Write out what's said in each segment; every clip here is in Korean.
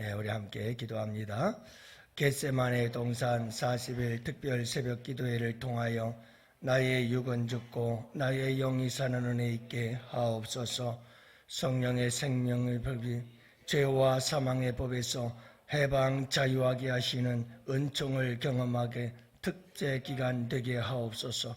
예, 우리 함께 기도합니다. 겟세만의 동산 40일 특별 새벽 기도회를 통하여 나의 육은 죽고 나의 영이 사는 은혜 있게 하옵소서 성령의 생명의 법이 죄와 사망의 법에서 해방 자유하게 하시는 은총을 경험하게 특제 기간 되게 하옵소서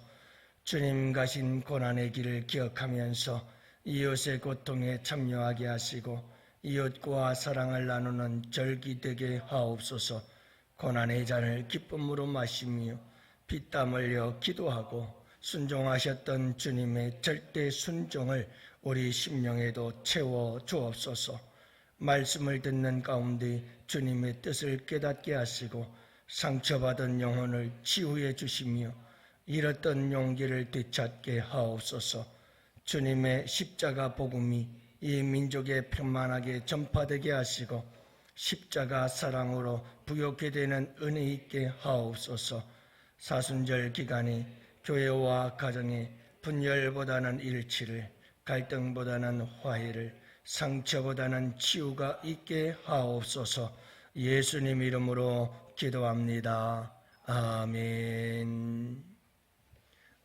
주님 가신 고난의 길을 기억하면서 이웃의 고통에 참여하게 하시고 이웃과 사랑을 나누는 절기 되게 하옵소서. 고난의 잔을 기쁨으로 마시며 피땀 흘려 기도하고 순종하셨던 주님의 절대 순종을 우리 심령에도 채워 주옵소서. 말씀을 듣는 가운데 주님의 뜻을 깨닫게 하시고 상처받은 영혼을 치유해 주시며 잃었던 용기를 되찾게 하옵소서. 주님의 십자가 복음이 이 민족에 평만하게 전파되게 하시고 십자가 사랑으로 부욕게 되는 은혜 있게 하옵소서 사순절 기간에 교회와 가정에 분열보다는 일치를 갈등보다는 화해를 상처보다는 치유가 있게 하옵소서 예수님 이름으로 기도합니다. 아멘.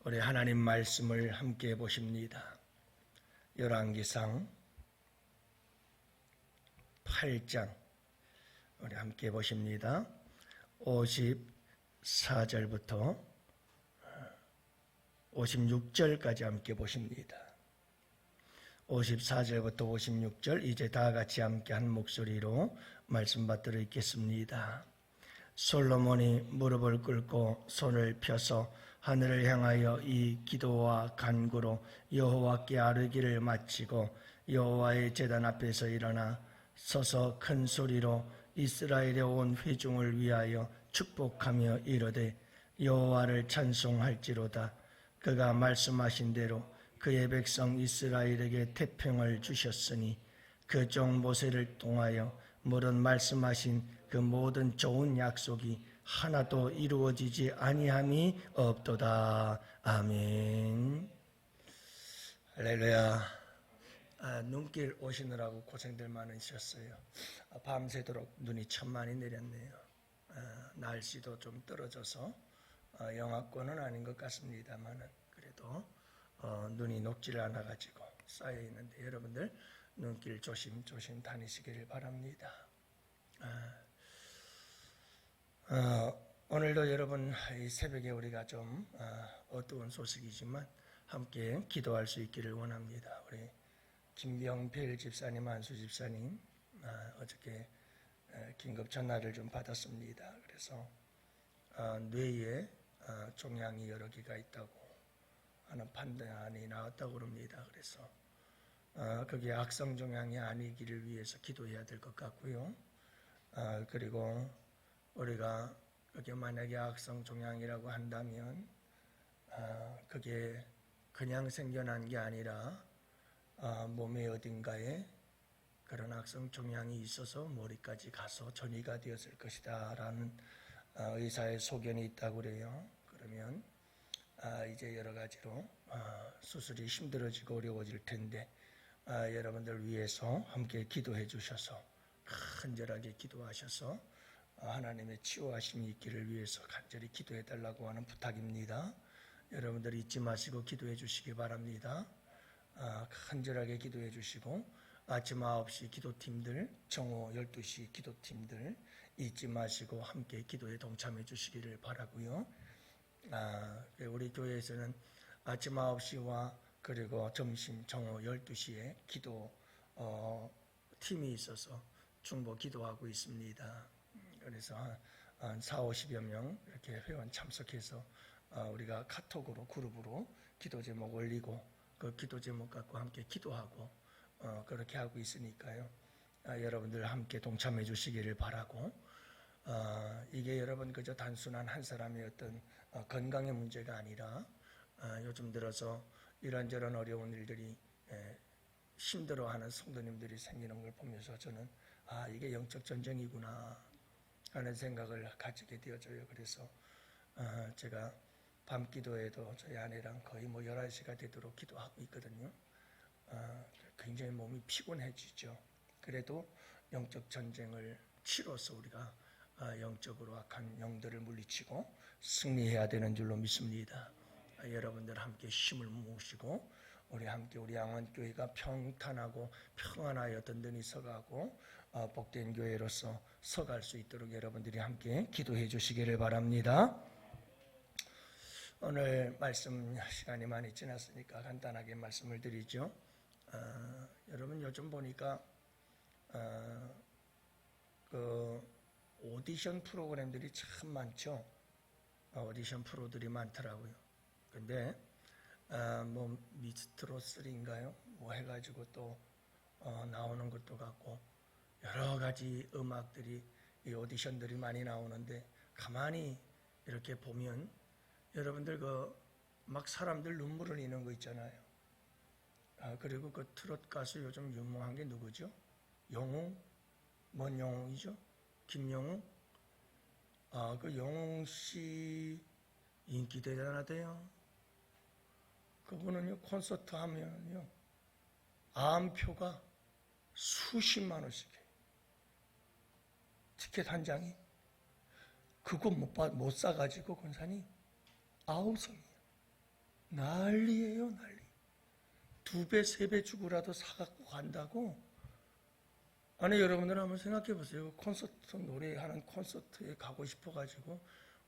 우리 하나님 말씀을 함께 보십니다. 열왕기상 8장 우리 함께 보십니다. 54절부터 56절까지 함께 보십니다. 54절부터 56절 이제 다 같이 함께 한 목소리로 말씀 받들어 읽겠습니다. 솔로몬이 무릎을 꿇고 손을 펴서 하늘을 향하여 이 기도와 간구로 여호와께 아뢰기를 마치고 여호와의 제단 앞에서 일어나 서서 큰 소리로 이스라엘의 온 회중을 위하여 축복하며 이르되 여호와를 찬송할지로다 그가 말씀하신 대로 그의 백성 이스라엘에게 태평을 주셨으니 그 종 모세를 통하여 물은 말씀하신 그 모든 좋은 약속이 하나도 이루어지지 아니함이 없도다. 아멘. 할렐루야. 아, 눈길 오시느라고 고생들 많으셨어요. 아, 밤새도록 눈이 천만이 내렸네요. 아, 날씨도 좀 떨어져서 아, 영하권은 아닌 것 같습니다만은 그래도 어, 눈이 녹질 않아 가지고 쌓여 있는데 여러분들 눈길 조심 조심 다니시기를 바랍니다. 오늘도 여러분 이 새벽에 우리가 좀 어, 어두운 소식이지만 함께 기도할 수 있기를 원합니다. 우리 김병필 집사님, 안수 집사님 아, 어저께 에, 긴급 전화를 좀 받았습니다. 그래서 어, 뇌에 어, 종양이 여러 개가 있다고 하는 판단이 나왔다고 그럽니다. 그래서 어, 그게 악성 종양이 아니기를 위해서 기도해야 될 것 같고요. 아, 그리고 우리가 그게 만약에 악성 종양이라고 한다면 아, 그게 그냥 생겨난 게 아니라 아, 몸의 어딘가에 그런 악성 종양이 있어서 머리까지 가서 전이가 되었을 것이다 라는 아, 의사의 소견이 있다고 그래요. 그러면 아, 이제 여러 가지로 아, 수술이 힘들어지고 어려워질 텐데 아, 여러분들 위해서 함께 기도해 주셔서 간절하게 기도하셔서 아, 하나님의 치유하심이 있기를 위해서 간절히 기도해 달라고 하는 부탁입니다. 여러분들 잊지 마시고 기도해 주시기 바랍니다. 아, 간절하게 기도해 주시고 아침 9시 기도팀들, 정오 12시 기도팀들 잊지 마시고 함께 기도에 동참해 주시기를 바라고요. 아, 우리 교회에서는 아침 9시와 그리고 점심 정오 12시에 기도 어, 팀이 있어서 중보 기도하고 있습니다. 그래서 한, 한 4, 50여 명 이렇게 회원 참석해서 어, 우리가 카톡으로 그룹으로 기도 제목 올리고 그 기도 제목 갖고 함께 기도하고 어, 그렇게 하고 있으니까요. 아, 여러분들 함께 동참해 주시기를 바라고 아, 이게 여러분 그저 단순한 한 사람의 어떤 어, 건강의 문제가 아니라 아, 요즘 들어서 이런저런 어려운 일들이 에, 힘들어하는 성도님들이 생기는 걸 보면서 저는 아 이게 영적 전쟁이구나 하는 생각을 가지게 되어져요. 그래서 아, 제가 밤 기도에도 저희 아내랑 거의 뭐 11시가 되도록 기도하고 있거든요. 아, 굉장히 몸이 피곤해지죠. 그래도 영적 전쟁을 치러서 우리가 아, 영적으로 악한 영들을 물리치고 승리해야 되는 줄로 믿습니다. 아, 여러분들 함께 힘을 모으시고 우리 함께 우리 양원교회가 평탄하고 평안하여 든든히 서가고 어, 복된 교회로서 서갈 수 있도록 여러분들이 함께 기도해 주시기를 바랍니다. 오늘 말씀 시간이 많이 지났으니까 간단하게 말씀을 드리죠. 어, 여러분 요즘 보니까 어, 그 오디션 프로그램들이 참 많죠. 어, 오디션 프로들이 많더라고요. 근데 아, 뭐 미스트로 3인가요? 뭐 해가지고 또 어, 나오는 것도 같고 여러 가지 음악들이 이 오디션들이 많이 나오는데 가만히 이렇게 보면 여러분들 그 막 사람들 눈물을 흘리는 거 있잖아요. 아, 그리고 그 트롯 가수 요즘 유명한 게 누구죠? 영웅? 뭔 영웅이죠? 김영웅? 아, 그 영웅 씨 인기 대단하대요. 그분은요, 콘서트 하면요, 암표가 수십만 원씩. 티켓 한 장이. 그거 못, 봐- 못 사가지고 권사님, 아홉 성이에요. 난리예요, 난리. 두 배, 세 배 주고라도 사갖고 간다고? 아니, 여러분들 한번 생각해 보세요. 콘서트, 노래하는 콘서트에 가고 싶어가지고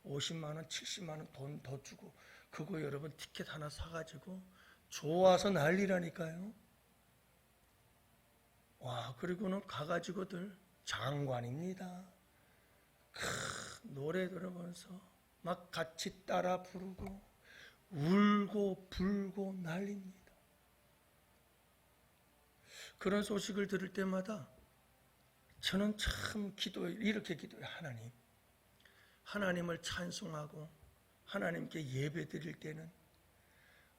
50만원, 70만원 돈 더 주고, 그거 여러분 티켓 하나 사가지고 좋아서 난리라니까요. 와, 그리고는 가가지고들 장관입니다. 크, 노래 들으면서 막 같이 따라 부르고 울고 불고 난립니다. 그런 소식을 들을 때마다 저는 참 기도해 이렇게 기도해 하나님 하나님을 찬송하고 하나님께 예배 드릴 때는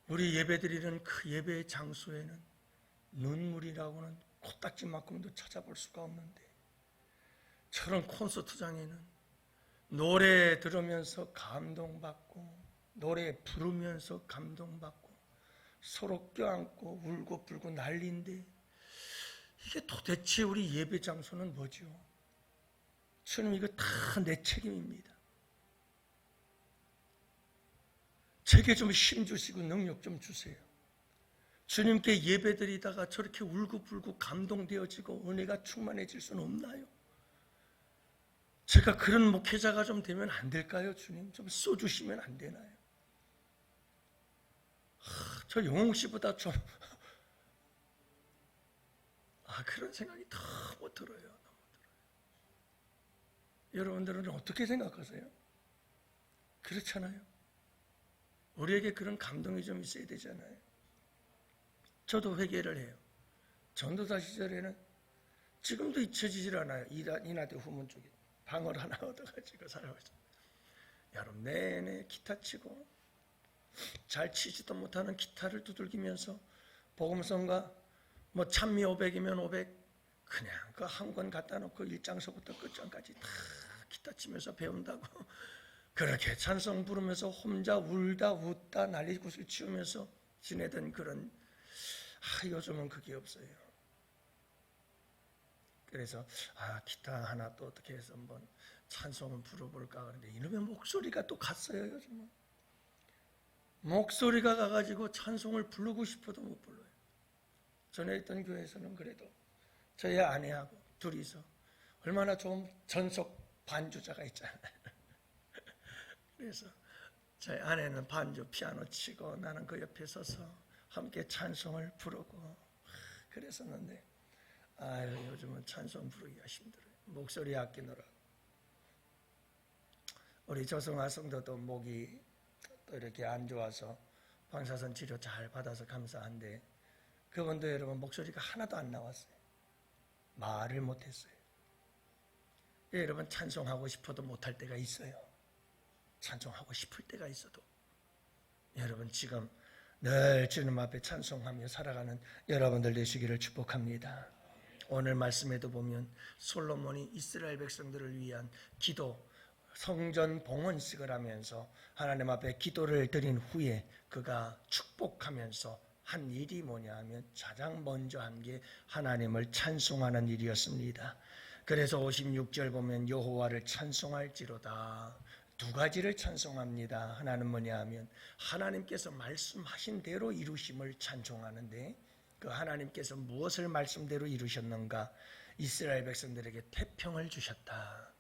우리 예배 드리는 그 예배의 장소에는 눈물이라고는 코딱지만큼도 찾아볼 수가 없는데 저런 콘서트장에는 노래 들으면서 감동받고 노래 부르면서 감동받고 서로 껴안고 울고 불고 난리인데 이게 도대체 우리 예배 장소는 뭐죠? 주님 이거 다 내 책임입니다. 제게 좀 힘 주시고 능력 좀 주세요. 주님께 예배 드리다가 저렇게 울고불고 감동되어지고 은혜가 충만해질 수는 없나요? 제가 그런 목회자가 좀 되면 안 될까요, 주님? 좀 써주시면 안 되나요? 하, 저 영웅 씨보다 좀, 아, 그런 생각이 너무 들어요. 너무 들어요. 여러분들은 어떻게 생각하세요? 그렇잖아요. 우리에게 그런 감동이 좀 있어야 되잖아요. 저도 회개를 해요. 전도사 시절에는 지금도 잊혀지질 않아요. 이나, 이나대 후문 쪽에 방을 하나 얻어가지고 살아가고 있어요. 여름 내내 기타 치고 잘 치지도 못하는 기타를 두들기면서 복음성가 뭐 찬미 500이면 500 그냥 그 한 권 갖다 놓고 1장서부터 끝장까지 다 기타 치면서 배운다고 그렇게 찬송 부르면서 혼자 울다 웃다 난리굿을 치우면서 지내던 그런 아, 요즘은 그게 없어요. 그래서 아 기타 하나 또 어떻게 해서 한번 찬송을 불어볼까 그런데 이놈의 목소리가 또 갔어요 요즘은 목소리가 가가지고 찬송을 부르고 싶어도 못 불러요. 전에 있던 교회에서는 그래도 저희 아내하고 둘이서 얼마나 좋은 전속 반주자가 있잖아요. 그래서 저희 아내는 반주 피아노 치고 나는 그 옆에 서서 함께 찬송을 부르고 그랬었는데 아유 요즘은 찬송 부르기가 힘들어요. 목소리 아끼느라 우리 조성아 성도도 목이 또 이렇게 안 좋아서 방사선 치료 잘 받아서 감사한데 그분도 여러분 목소리가 하나도 안 나왔어요. 말을 못했어요. 예, 여러분 찬송하고 싶어도 못할 때가 있어요. 찬송하고 싶을 때가 있어도 여러분 지금 늘 주님 앞에 찬송하며 살아가는 여러분들 되시기를 축복합니다. 오늘 말씀에도 보면 솔로몬이 이스라엘 백성들을 위한 기도 성전 봉헌식을 하면서 하나님 앞에 기도를 드린 후에 그가 축복하면서 한 일이 뭐냐 하면 가장 먼저 한 게 하나님을 찬송하는 일이었습니다. 그래서 56절 보면 여호와를 찬송할지로다. 두 가지를 찬송합니다. 하나는 뭐냐 하면 하나님께서 말씀하신 대로 이루심을 찬송하는데 그 하나님께서 무엇을 말씀대로 이루셨는가? 이스라엘 백성들에게 태평을 주셨다.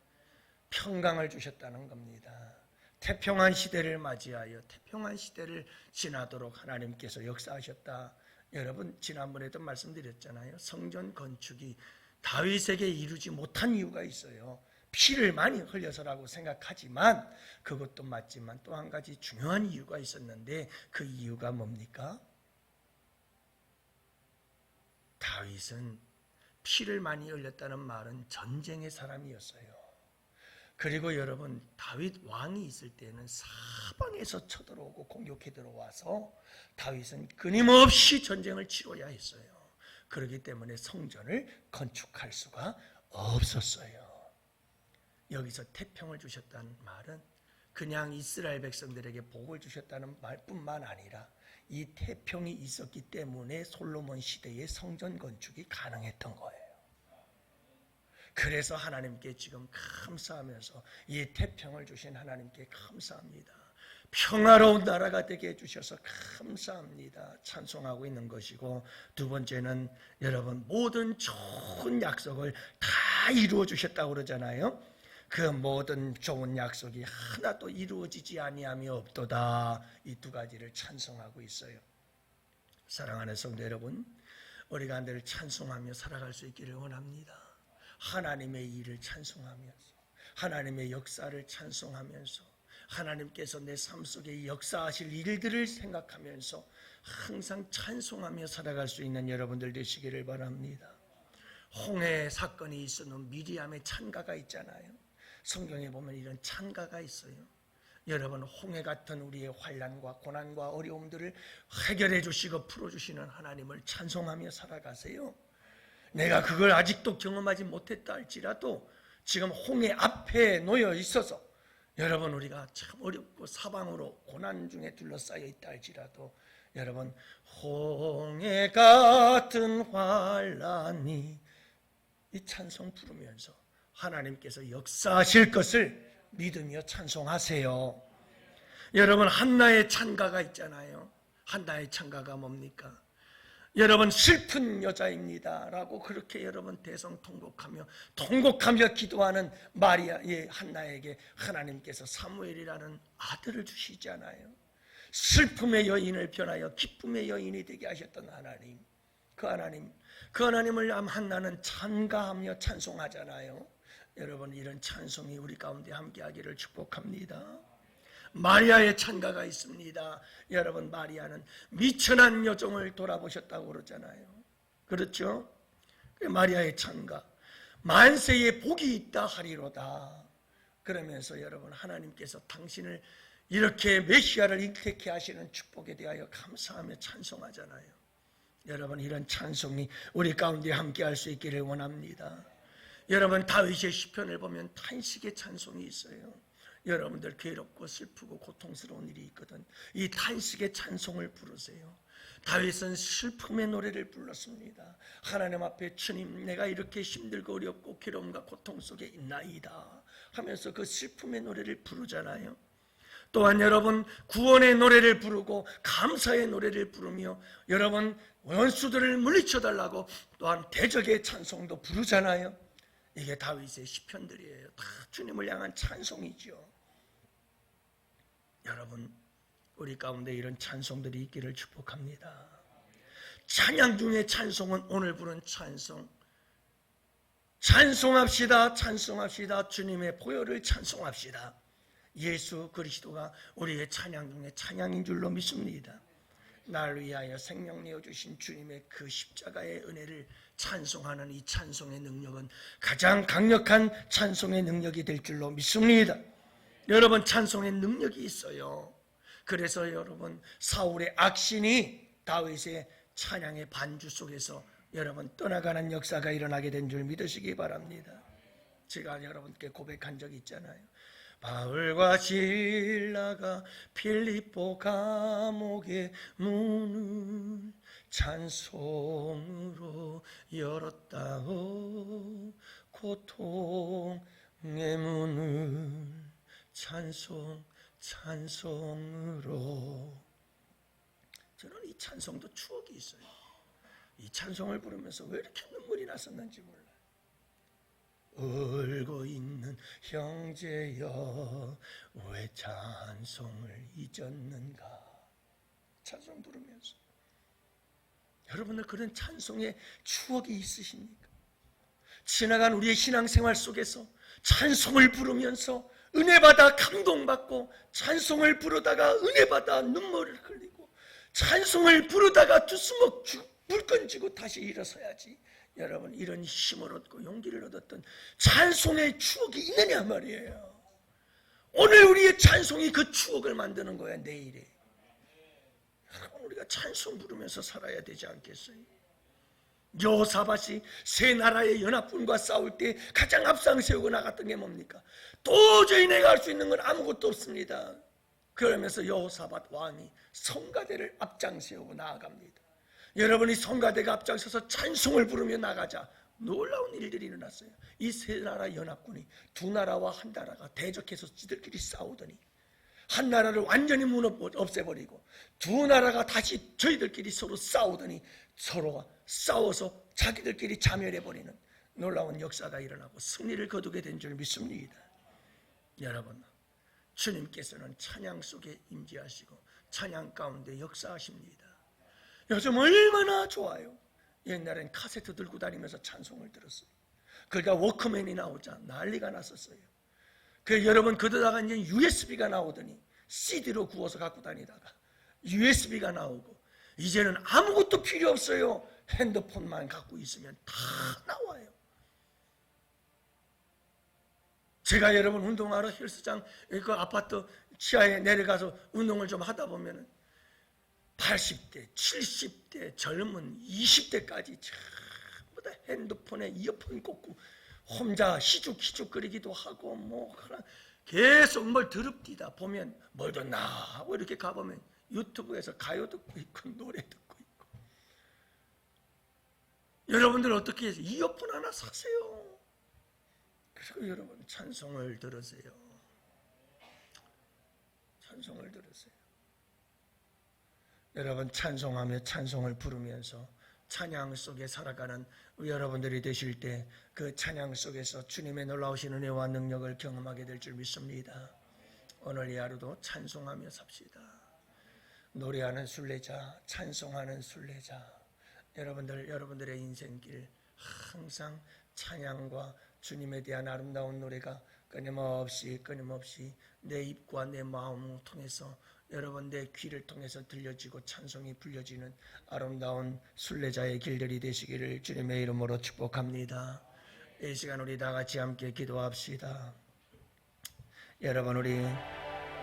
평강을 주셨다는 겁니다. 태평한 시대를 맞이하여 태평한 시대를 지나도록 하나님께서 역사하셨다. 여러분 지난번에도 말씀드렸잖아요. 성전 건축이 다윗에게 이루지 못한 이유가 있어요. 피를 많이 흘려서라고 생각하지만 그것도 맞지만 또 한 가지 중요한 이유가 있었는데 그 이유가 뭡니까? 다윗은 피를 많이 흘렸다는 말은 전쟁의 사람이었어요. 그리고 여러분 다윗 왕이 있을 때는 사방에서 쳐들어오고 공격해 들어와서 다윗은 끊임없이 전쟁을 치러야 했어요. 그렇기 때문에 성전을 건축할 수가 없었어요. 여기서 태평을 주셨다는 말은 그냥 이스라엘 백성들에게 복을 주셨다는 말뿐만 아니라 이 태평이 있었기 때문에 솔로몬 시대의 성전 건축이 가능했던 거예요. 그래서 하나님께 지금 감사하면서 이 태평을 주신 하나님께 감사합니다. 평화로운 나라가 되게 해주셔서 감사합니다. 찬송하고 있는 것이고 두 번째는 여러분 모든 좋은 약속을 다 이루어 주셨다고 그러잖아요. 그 모든 좋은 약속이 하나도 이루어지지 아니함이 없도다. 이 두 가지를 찬송하고 있어요. 사랑하는 성도 여러분, 우리가 늘 찬송하며 살아갈 수 있기를 원합니다. 하나님의 일을 찬송하면서 하나님의 역사를 찬송하면서 하나님께서 내 삶 속에 역사하실 일들을 생각하면서 항상 찬송하며 살아갈 수 있는 여러분들 되시기를 바랍니다. 홍해 사건이 있었는 미리암의 찬가가 있잖아요. 성경에 보면 이런 찬가가 있어요. 여러분 홍해 같은 우리의 환란과 고난과 어려움들을 해결해 주시고 풀어 주시는 하나님을 찬송하며 살아가세요. 내가 그걸 아직도 경험하지 못했다 할지라도 지금 홍해 앞에 놓여 있어서 여러분 우리가 참 어렵고 사방으로 고난 중에 둘러싸여 있다 할지라도 여러분 홍해 같은 환란이 이 찬송 부르면서 하나님께서 역사하실 것을 믿으며 찬송하세요. 여러분 한나의 찬가가 있잖아요. 한나의 찬가가 뭡니까? 여러분 슬픈 여자입니다라고 그렇게 여러분 대성 통곡하며 통곡하며 기도하는 마리아의 한나에게 하나님께서 사무엘이라는 아들을 주시잖아요. 슬픔의 여인을 변하여 기쁨의 여인이 되게 하셨던 하나님. 그 하나님, 그 하나님을 한나는 찬가하며 찬송하잖아요. 여러분 이런 찬송이 우리 가운데 함께하기를 축복합니다. 마리아의 찬가가 있습니다. 여러분 마리아는 미천한 여종을 돌아보셨다고 그러잖아요. 그렇죠? 마리아의 찬가 만세의 복이 있다 하리로다. 그러면서 여러분 하나님께서 당신을 이렇게 메시아를 인택해 하시는 축복에 대하여 감사하며 찬송하잖아요. 여러분 이런 찬송이 우리 가운데 함께 할 수 있기를 원합니다. 여러분 다윗의 시편을 보면 탄식의 찬송이 있어요. 여러분들 괴롭고 슬프고 고통스러운 일이 있거든. 이 탄식의 찬송을 부르세요. 다윗은 슬픔의 노래를 불렀습니다. 하나님 앞에 주님 내가 이렇게 힘들고 어렵고 괴로움과 고통 속에 있나이다 하면서 그 슬픔의 노래를 부르잖아요. 또한 여러분 구원의 노래를 부르고 감사의 노래를 부르며 여러분 원수들을 물리쳐 달라고 또한 대적의 찬송도 부르잖아요. 이게 다윗의 시편들이에요. 다 주님을 향한 찬송이죠. 여러분, 우리 가운데 이런 찬송들이 있기를 축복합니다. 찬양 중에 찬송은 오늘 부른 찬송. 찬송합시다, 찬송합시다. 주님의 보혈을 찬송합시다. 예수 그리스도가 우리의 찬양 중에 찬양인 줄로 믿습니다. 날 위하여 생명 내어 주신 주님의 그 십자가의 은혜를 찬송하는 이 찬송의 능력은 가장 강력한 찬송의 능력이 될 줄로 믿습니다. 여러분 찬송의 능력이 있어요. 그래서 여러분 사울의 악신이 다윗의 찬양의 반주 속에서 여러분 떠나가는 역사가 일어나게 된 줄 믿으시기 바랍니다. 제가 여러분께 고백한 적이 있잖아요. 바울과 신라가 필리포 감옥의 문을 찬송으로 열었다오 고통의 문을 찬송 찬송으로 저는 이 찬송도 추억이 있어요. 이 찬송을 부르면서 왜 이렇게 눈물이 났었는지 몰라요. 울고 있는 형제여 왜 찬송을 잊었는가 찬송 부르면서 여러분들 그런 찬송의 추억이 있으십니까? 지나간 우리의 신앙생활 속에서 찬송을 부르면서 은혜받아 감동받고 찬송을 부르다가 은혜받아 눈물을 흘리고 찬송을 부르다가 두스먹 물 건지고 다시 일어서야지 여러분 이런 힘을 얻고 용기를 얻었던 찬송의 추억이 있느냐 말이에요 오늘 우리의 찬송이 그 추억을 만드는 거야 내일에 여러분 우리가 찬송 부르면서 살아야 되지 않겠어요? 여호사밭이 세 나라의 연합군과 싸울 때 가장 앞장 세우고 나갔던 게 뭡니까? 도저히 내가 할 수 있는 건 아무것도 없습니다. 그러면서 여호사밭 왕이 성가대를 앞장 세우고 나아갑니다. 여러분이 성가대가 앞장서서 찬송을 부르며 나가자 놀라운 일들이 일어났어요. 이 세 나라 연합군이 두 나라와 한 나라가 대적해서 지들끼리 싸우더니 한 나라를 완전히 무너 없애버리고 두 나라가 다시 저희들끼리 서로 싸우더니 서로가 싸워서 자기들끼리 자멸해버리는 놀라운 역사가 일어나고 승리를 거두게 된 줄 믿습니다. 여러분, 주님께서는 찬양 속에 임재하시고 찬양 가운데 역사하십니다. 요즘 얼마나 좋아요. 옛날엔 카세트 들고 다니면서 찬송을 들었어요. 그러니까 워크맨이 나오자 난리가 났었어요. 그 여러분 그러다가 이제 USB가 나오더니 CD로 구워서 갖고 다니다가 USB가 나오고 이제는 아무것도 필요 없어요. 핸드폰만 갖고 있으면 다 나와요. 제가 여러분 운동하러 헬스장 그 아파트 지하에 내려가서 운동을 좀 하다 보면은 80대, 70대, 젊은 20대까지 전부 다 핸드폰에 이어폰 꽂고 혼자 희죽희죽거리기도 하고 뭐 계속 뭘 더럽디다 보면 뭘 듣나 하고 이렇게 가보면 유튜브에서 가요 듣고 있고 노래 듣고 있고. 여러분들 어떻게 해서 이어폰 하나 사세요. 그리고 여러분 찬송을 들으세요. 찬송을 들으세요 여러분 찬송하며 찬송을 부르면서 찬양 속에 살아가는 여러분들이 되실 때 그 찬양 속에서 주님의 놀라우신 은혜와 능력을 경험하게 될 줄 믿습니다. 오늘 이 하루도 찬송하며 삽시다. 노래하는 순례자, 찬송하는 순례자. 여러분들 여러분들의 인생길 항상 찬양과 주님에 대한 아름다운 노래가 끊임없이 끊임없이 내 입과 내 마음을 통해서 여러분 내 귀를 통해서 들려지고 찬송이 불려지는 아름다운 순례자의 길들이 되시기를 주님의 이름으로 축복합니다. 이 시간 우리 다 같이 함께 기도합시다. 여러분 우리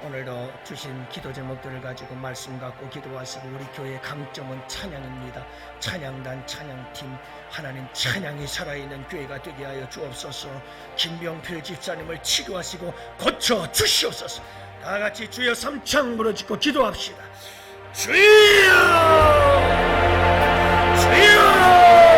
오늘도 주신 기도 제목들을 가지고 말씀 갖고 기도하시고 우리 교회의 강점은 찬양입니다. 찬양단 찬양팀 하나님 찬양이 살아있는 교회가 되게 하여 주옵소서. 김병필 집사님을 치료하시고 고쳐 주시옵소서. 다 같이 주여 삼창 부러짓고 기도합시다. 주여! 주여!